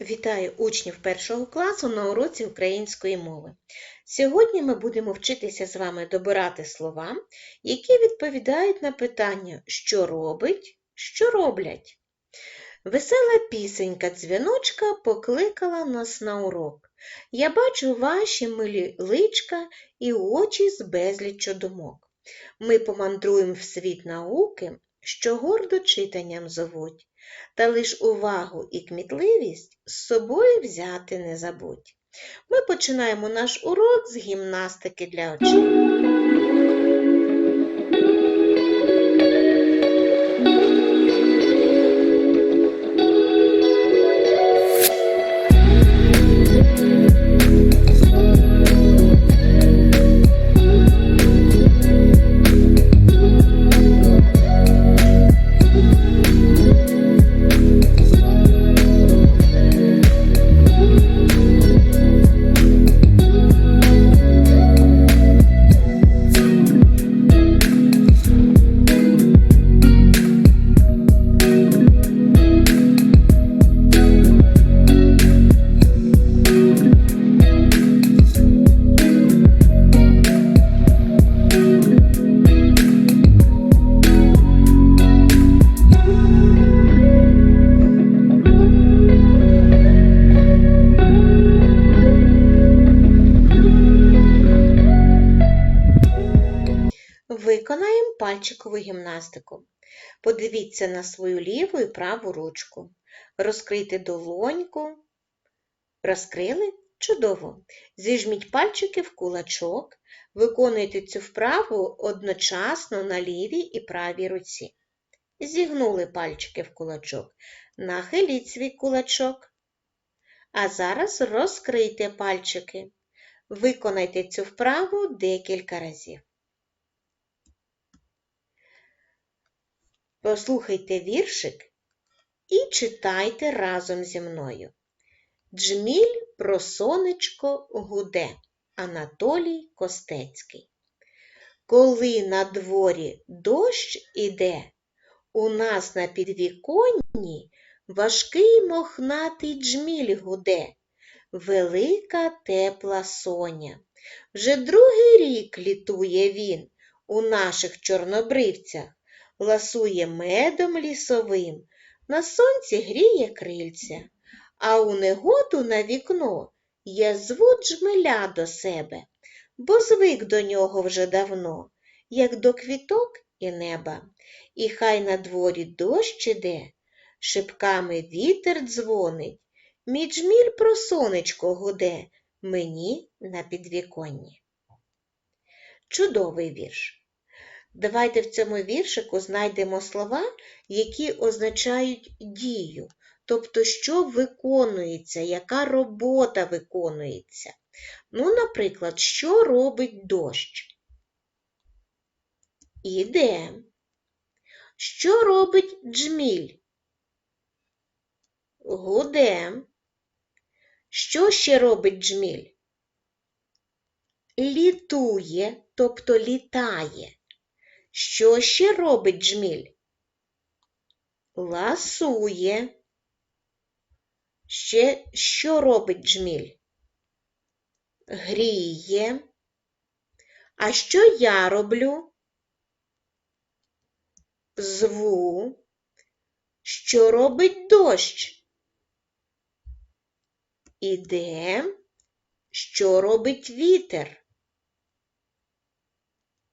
Вітаю учнів першого класу на уроці української мови. Сьогодні ми будемо вчитися з вами добирати слова, які відповідають на питання, що робить, що роблять. Весела пісенька дзвіночка покликала нас на урок. Я бачу ваші милі личка і очі з безліччю думок. Ми помандруємо в світ науки, що гордо читанням зовуть. Та лиш увагу і кмітливість з собою взяти не забудь. Ми починаємо наш урок з гімнастики для очей. Пальчикову гімнастику. Подивіться на свою ліву і праву ручку. Розкрийте долоньку. Розкрили? Чудово. Зіжміть пальчики в кулачок. Виконуйте цю вправу одночасно на лівій і правій руці. Зігнули пальчики в кулачок. Нахиліть свій кулачок. А зараз розкрийте пальчики. Виконайте цю вправу декілька разів. Послухайте віршик і читайте разом зі мною. Джміль про сонечко гуде Анатолій Костецький. Коли на дворі дощ іде, у нас на підвіконні важкий мохнатий джміль гуде, велика тепла соня. Вже другий рік літує він у наших чорнобривцях ласує медом лісовим, на сонці гріє крильця, а у негоду на вікно я зву джмеля до себе, бо звик до нього вже давно, як до квіток і неба. І хай на дворі дощ іде, шипками вітер дзвонить, мій про сонечко гуде мені на підвіконні. Чудовий вірш. Давайте в цьому віршику знайдемо слова, які означають дію, тобто, що виконується, яка робота виконується. Ну, наприклад, що робить дощ? Іде. Що робить джміль? Гуде. Що ще робить джміль? Літує, тобто літає. Що ще робить джміль? Ласує. Ще що робить джміль? Гріє. А що я роблю? Зву. Що робить дощ? Іде. Що робить вітер?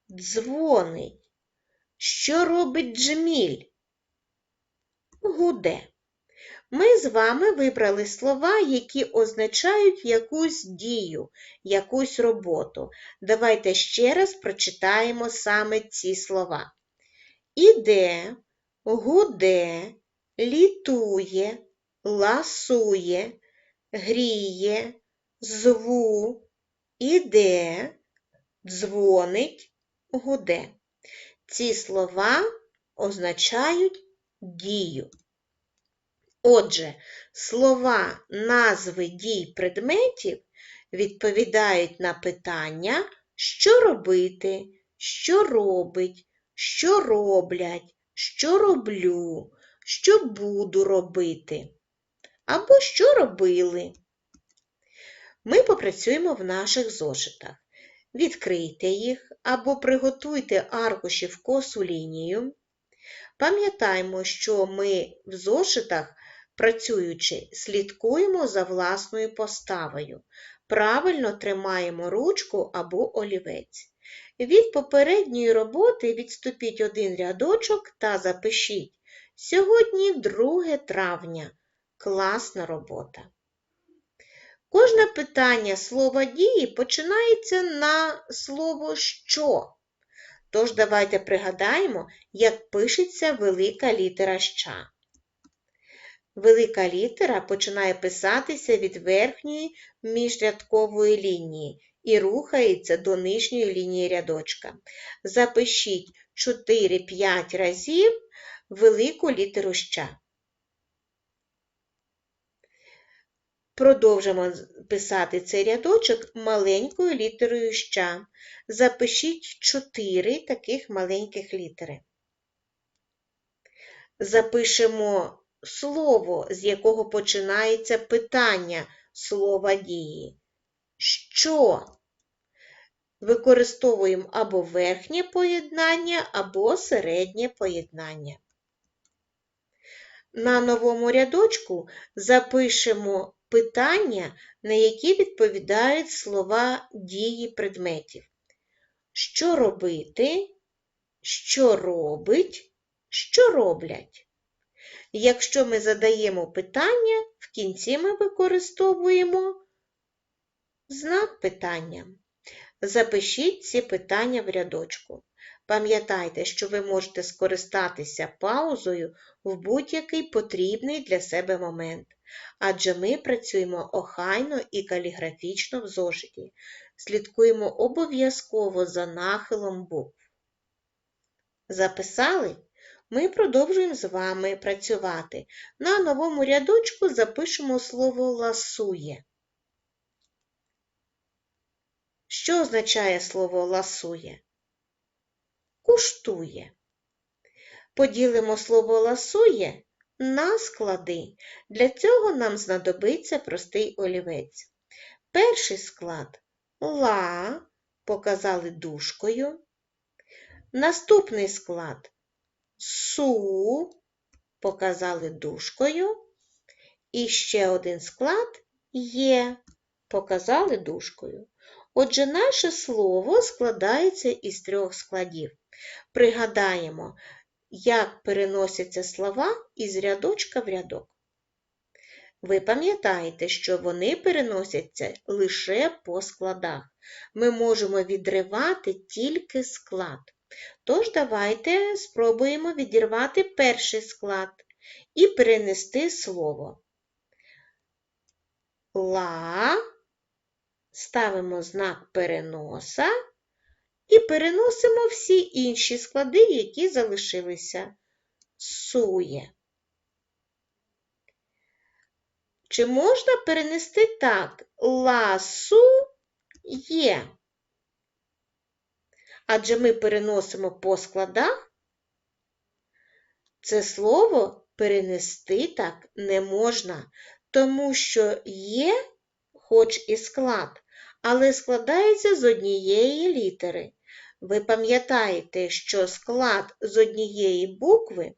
Дзвонить. Що робить джміль? Гуде. Ми з вами вибрали слова, які означають якусь дію, якусь роботу. Давайте ще раз прочитаємо саме ці слова. Іде, гуде, літує, ласує, гріє, зву, іде, дзвонить, гуде. Ці слова означають дію. Отже, слова назви дій предметів відповідають на питання, що робити, що робить, що роблять, що роблю, що буду робити. або що робили. Ми попрацюємо в наших зошитах. Відкрийте їх або приготуйте аркуші в косу лінію. Пам'ятаємо, що ми в зошитах, працюючи, слідкуємо за власною поставою. Правильно тримаємо ручку або олівець. Від попередньої роботи відступіть один рядочок та запишіть. Сьогодні 2 травня. Класна робота. Кожне питання слова дії починається на слово що. Тож давайте пригадаємо, як пишеться велика літера ща. Велика літера починає писатися від верхньої міжрядкової лінії і рухається до нижньої лінії рядочка. Запишіть 4-5 разів велику літеру ща. Продовжимо писати цей рядочок маленькою літерою ща. Запишіть 4 таких маленьких літери. Запишемо слово, з якого починається питання слова дії. Що? Використовуємо або верхнє поєднання, або середнє поєднання. На новому рядочку запишемо питання, на які відповідають слова дії предметів. Що робити? Що робить? Що роблять? Якщо ми задаємо питання, в кінці ми використовуємо знак питання. Запишіть ці питання в рядочку. Пам'ятайте, що ви можете скористатися паузою в будь-який потрібний для себе момент, адже ми працюємо охайно і каліграфічно в зошиті, слідкуємо обов'язково за нахилом букв. Записали? Ми продовжуємо з вами працювати. На новому рядочку запишемо слово ласує. Що означає слово ласує? Куштує. Поділимо слово ласує на склади. Для цього нам знадобиться простий олівець. Перший склад ла показали дужкою. Наступний склад су показали дужкою. І ще один склад є, показали дужкою. Отже, наше слово складається із трьох складів. Пригадаємо, як переносяться слова із рядочка в рядок. Ви пам'ятаєте, що вони переносяться лише по складах. Ми можемо відривати тільки склад. Тож давайте спробуємо відірвати перший склад і перенести слово. Ла, ставимо знак переноса і переносимо всі інші склади, які залишилися. Сує. Чи можна перенести так? Ласу є? Адже ми переносимо по складах. Це слово перенести так не можна, тому що є, хоч і склад, але складається з однієї літери. Ви пам'ятаєте, що склад з однієї букви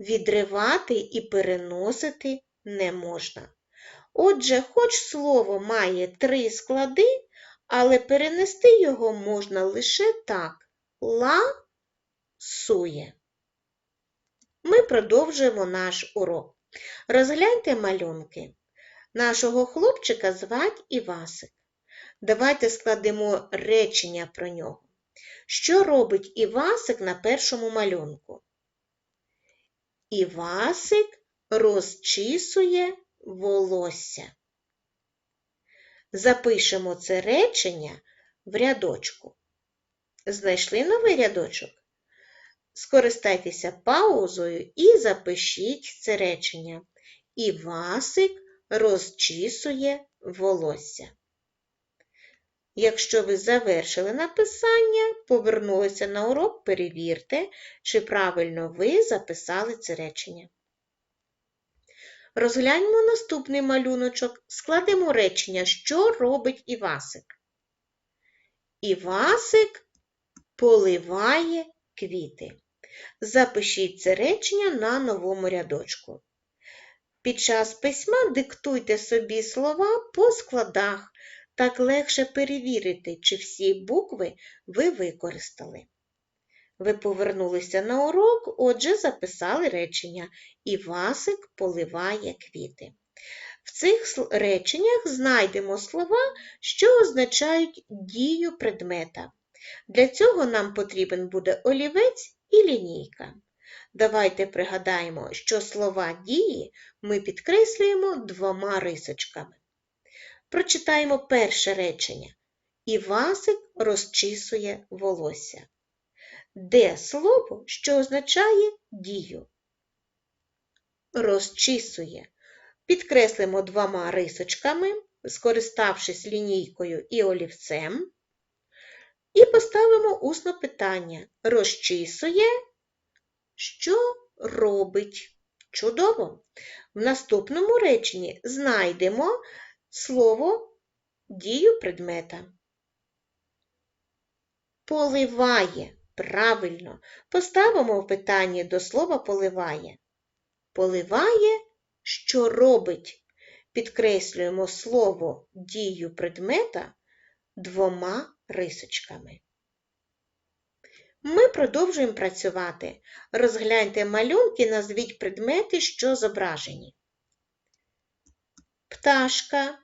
відривати і переносити не можна. Отже, хоч слово має три склади, але перенести його можна лише так ла сує. Ми продовжуємо наш урок. Розгляньте малюнки. Нашого хлопчика звать Івасик. Давайте складемо речення про нього. Що робить Івасик на першому малюнку? Івасик розчісує волосся. Запишемо це речення в рядочку. Знайшли новий рядочок? Скористайтеся паузою і запишіть це речення. Івасик розчісує волосся. Якщо ви завершили написання, повернулися на урок, перевірте, чи правильно ви записали це речення. Розгляньмо наступний малюночок, складемо речення, що робить Івасик. Івасик поливає квіти. Запишіть це речення на новому рядочку. Під час письма диктуйте собі слова по складах, так легше перевірити, чи всі букви ви використали. Ви повернулися на урок, отже, записали речення Івасик поливає квіти. В цих реченнях знайдемо слова, що означають дію предмета. Для цього нам потрібен буде олівець і лінійка. Давайте пригадаємо, що слова дії ми підкреслюємо двома рисочками. Прочитаємо перше речення. Івасик розчісує волосся. Де слово, що означає дію? Розчісує. Підкреслимо двома рисочками, скориставшись лінійкою і олівцем. І поставимо усно питання. Розчісує, що робить? Чудово! В наступному реченні знайдемо слово дію предмета. Поливає. Правильно. Поставимо в питанні до слова поливає. Поливає, що робить. Підкреслюємо слово дію предмета двома рисочками. Ми продовжуємо працювати. Розгляньте малюнки, назвіть предмети, що зображені. Пташка,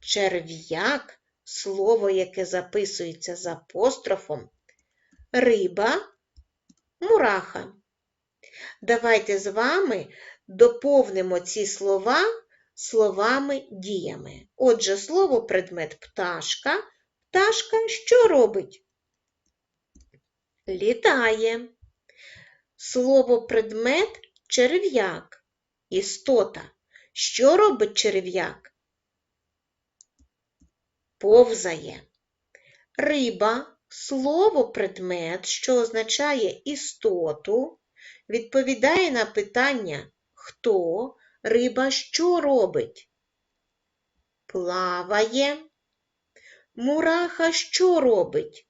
черв'як, слово, яке записується з апострофом, риба, мураха. Давайте з вами доповнимо ці слова словами діями. Отже, слово предмет пташка. Пташка що робить? Літає. Слово предмет черв'як. Істота. Що робить черв'як? Повзає. Риба слово предмет, що означає істоту, відповідає на питання хто, риба що робить? Плаває. Мураха що робить?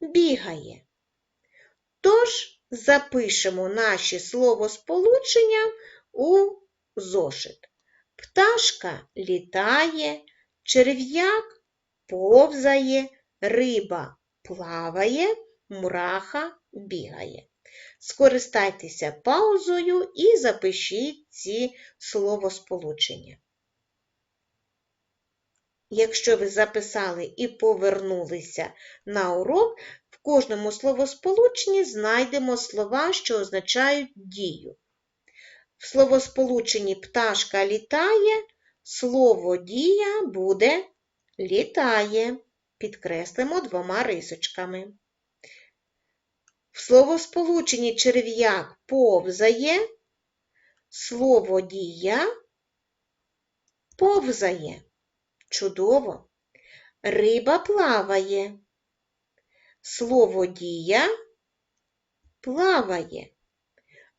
Бігає. Тож запишемо наші словосполучення у зошит. Пташка літає, черв'як повзає, риба плаває, мураха бігає. Скористайтеся паузою і запишіть ці словосполучення. Якщо ви записали і повернулися на урок, в кожному словосполученні знайдемо слова, що означають дію. В словосполученні пташка літає, слово дія буде літає. Підкреслимо двома рисочками. В словосполученні черв'як повзає, слово дія повзає. Чудово. Риба плаває. Слово дія плаває.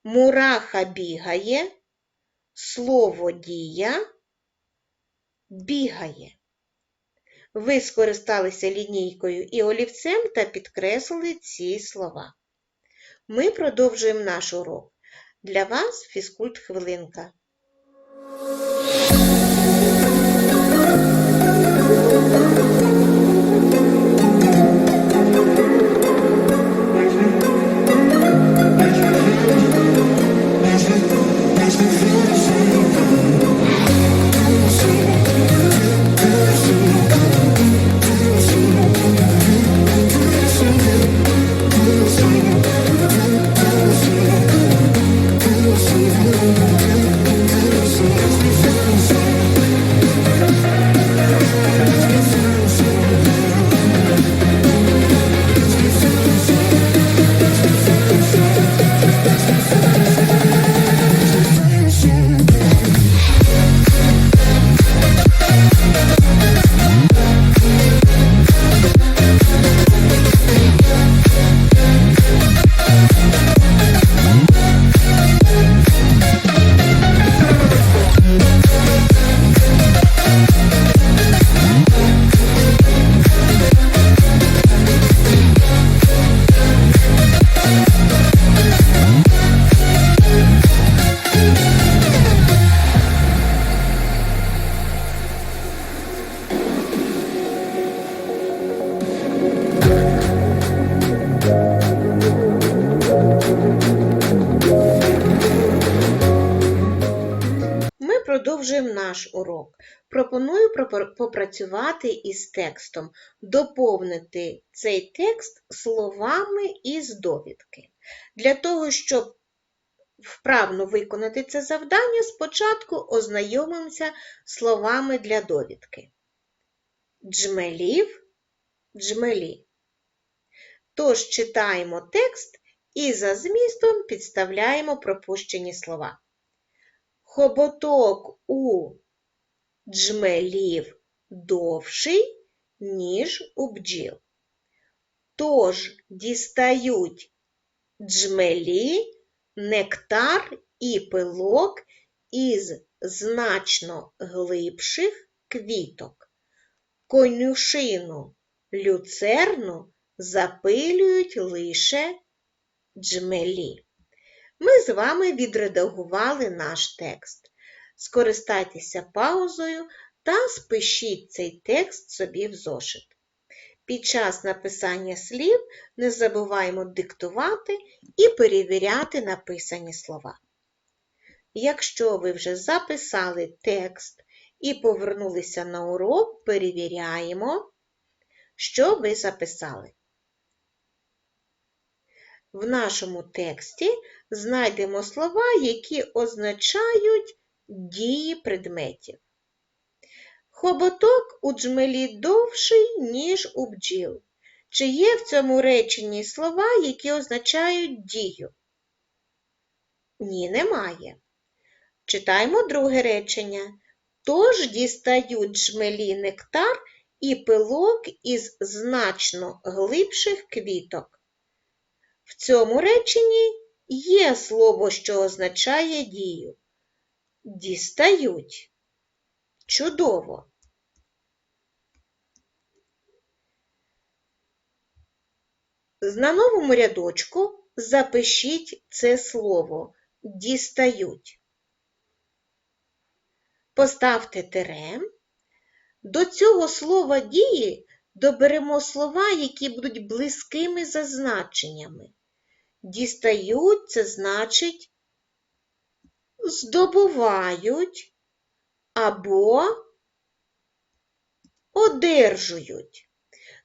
Мураха бігає. Слово дія бігає. Ви скористалися лінійкою і олівцем та підкреслили ці слова. Ми продовжуємо наш урок. Для вас фізкульт хвилинка. to finish. Продовжуємо наш урок. Пропоную попрацювати із текстом, доповнити цей текст словами із довідки. Для того, щоб вправно виконати це завдання, спочатку ознайомимося словами для довідки. Джмелів, джмелі. Тож читаємо текст і за змістом підставляємо пропущені слова. Хоботок у джмелів довший, ніж у бджіл. Тож дістають джмелі нектар і пилок із значно глибших квіток. Конюшину люцерну запилюють лише джмелі. Ми з вами відредагували наш текст. Скористайтеся паузою та спишіть цей текст собі в зошит. Під час написання слів не забуваємо диктувати і перевіряти написані слова. Якщо ви вже записали текст і повернулися на урок, перевіряємо, що ви записали. В нашому тексті знайдемо слова, які означають дії предметів. Хоботок у джмелі довший, ніж у бджіл. Чи є в цьому реченні слова, які означають дію? Ні, немає. Читаємо друге речення. Тож дістають джмелі нектар і пилок із значно глибших квіток. В цьому реченні є слово, що означає дію. Дістають. Чудово. На новому рядочку запишіть це слово дістають. Поставте тире. До цього слова дії доберемо слова, які будуть близькими за значеннями. Дістають це значить здобувають або одержують.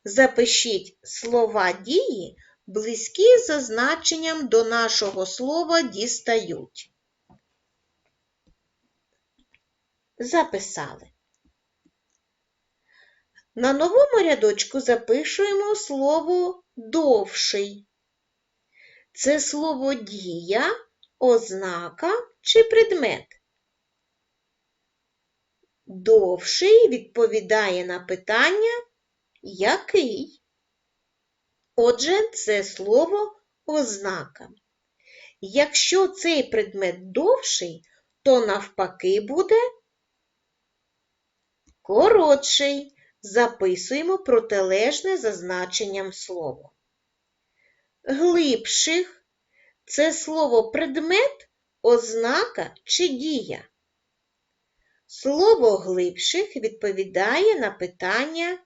Запишіть слова дії, близькі за значенням до нашого слова дістають. Записали. На новому рядочку запишуємо слово довший. Це слово дія, ознака чи предмет. Довший відповідає на питання який. Отже, це слово ознака. Якщо цей предмет довший, то навпаки буде коротший. Записуємо протилежне за значенням слова. Глибших це слово предмет, ознака чи дія. Слово глибших відповідає на питання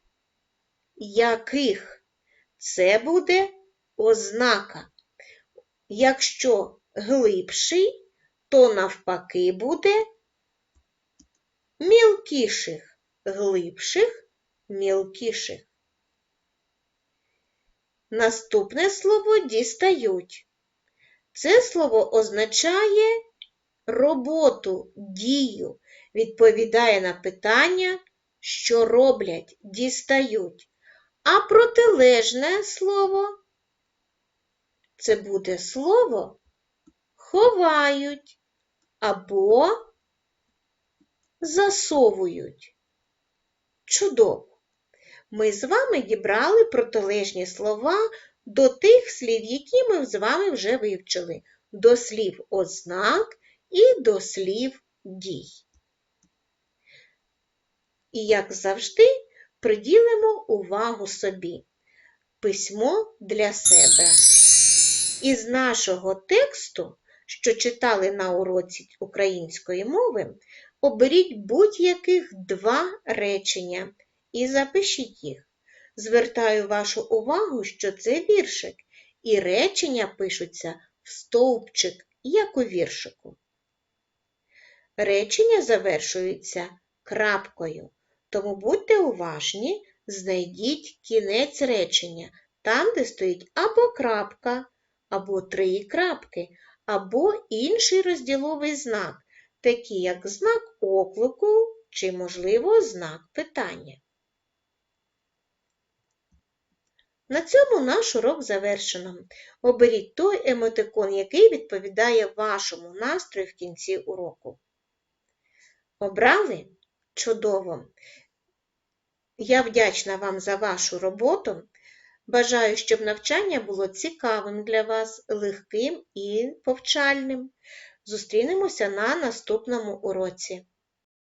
яких. Це буде ознака. Якщо глибший, то навпаки буде мілкіших, глибших, мілкіших. Наступне слово дістають. Це слово означає роботу, дію, відповідає на питання, що роблять, дістають. А протилежне слово це буде слово ховають або засовують. Чудово! Ми з вами дібрали протилежні слова до тих слів, які ми з вами вже вивчили, до слів ознак і до слів дій. І, як завжди, приділимо увагу собі. Письмо для себе. Із нашого тексту, що читали на уроці української мови, оберіть будь-яких два речення і запишіть їх. Звертаю вашу увагу, що це віршик, і речення пишуться в стовпчик, як у віршику. Речення завершуються крапкою, тому будьте уважні, знайдіть кінець речення, там, де стоїть або крапка, або три крапки, або інший розділовий знак, такий як знак оклику чи, можливо, знак питання. На цьому наш урок завершено. Оберіть той емотикон, який відповідає вашому настрою в кінці уроку. Обрали? Чудово! Я вдячна вам за вашу роботу. Бажаю, щоб навчання було цікавим для вас, легким і повчальним. Зустрінемося на наступному уроці.